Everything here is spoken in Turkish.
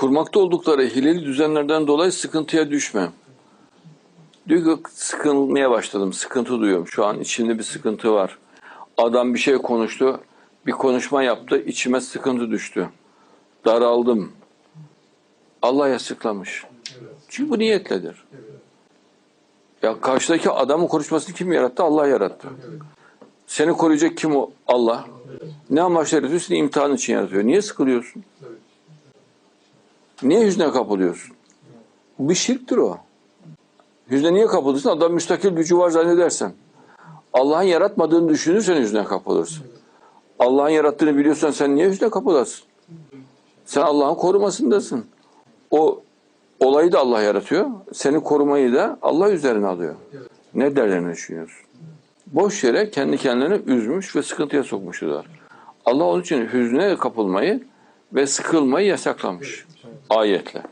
kurmakta oldukları hileli düzenlerden dolayı sıkıntıya düşme. Diyor ki sıkılmaya başladım, sıkıntı duyuyorum. Şu an içimde bir sıkıntı var. Adam bir şey konuştu, bir konuşma yaptı, içime sıkıntı düştü. Daraldım. Allah yasaklamış. Çünkü bu niyetledir. Ya karşıdaki adamın konuşmasını kim yarattı? Allah yarattı. Seni koruyacak kim o? Allah. Ne amaçla yaratıyor? Seni imtihan için yaratıyor. Niye sıkılıyorsun? Niye hüzne kapılıyorsun? Bu bir şirktir o. Hüzne niye kapılırsın? Adam müstakil gücü var zannedersen. Allah'ın yaratmadığını düşünürsen hüzne kapılırsın. Allah'ın yarattığını biliyorsan sen niye hüzne kapılasın? Sen Allah'ın korumasındasın. O olayı da Allah yaratıyor. Seni korumayı da Allah üzerine alıyor. Ne derlerini düşünüyorsun? Boş yere kendi kendilerini üzmüş ve sıkıntıya sokmuşlar. Allah onun için hüzne kapılmayı ve sıkılmayı yasaklamış ayetle.